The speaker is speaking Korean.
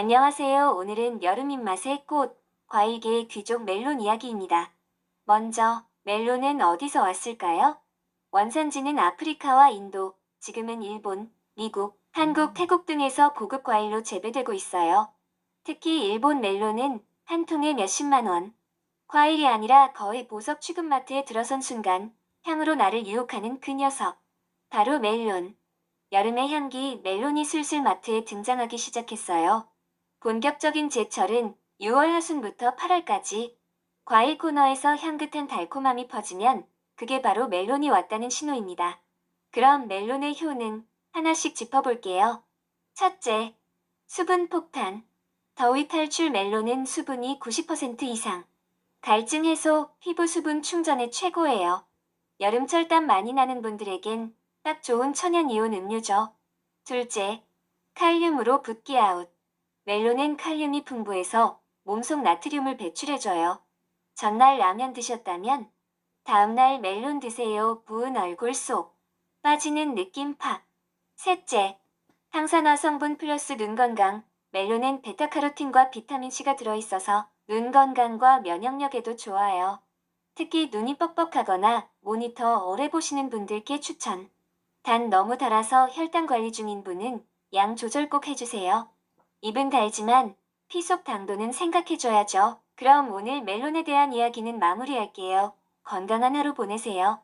안녕하세요. 오늘은 여름 입맛의 꽃, 과일계의 귀족 멜론 이야기입니다. 먼저, 멜론은 어디서 왔을까요? 원산지는 아프리카와 인도, 지금은 일본, 미국, 한국, 태국 등에서 고급 과일로 재배되고 있어요. 특히 일본 멜론은 한 통에 몇십만 원. 과일이 아니라 거의 보석 취급마트에 들어선 순간 향으로 나를 유혹하는 그 녀석. 바로 멜론. 여름의 향기 멜론이 슬슬 마트에 등장하기 시작했어요. 본격적인 제철은 6월 하순부터 8월까지 과일 코너에서 향긋한 달콤함이 퍼지면 그게 바로 멜론이 왔다는 신호입니다. 그럼 멜론의 효능 하나씩 짚어볼게요. 첫째, 수분 폭탄. 더위 탈출 멜론은 수분이 90% 이상. 갈증 해소, 피부 수분 충전에 최고예요. 여름철 땀 많이 나는 분들에겐 딱 좋은 천연 이온 음료죠. 둘째, 칼륨으로 붓기 아웃. 멜론은 칼륨이 풍부해서 몸속 나트륨을 배출해줘요. 전날 라면 드셨다면 다음날 멜론 드세요. 부은 얼굴 속 빠지는 느낌 팍. 셋째, 항산화 성분 플러스 눈 건강. 멜론엔 베타카로틴과 비타민C가 들어있어서 눈 건강과 면역력에도 좋아요. 특히 눈이 뻑뻑하거나 모니터 오래 보시는 분들께 추천. 단 너무 달아서 혈당 관리 중인 분은 양 조절 꼭 해주세요. 입은 달지만 피 속 당도는 생각해줘야죠. 그럼 오늘 멜론에 대한 이야기는 마무리할게요. 건강한 하루 보내세요.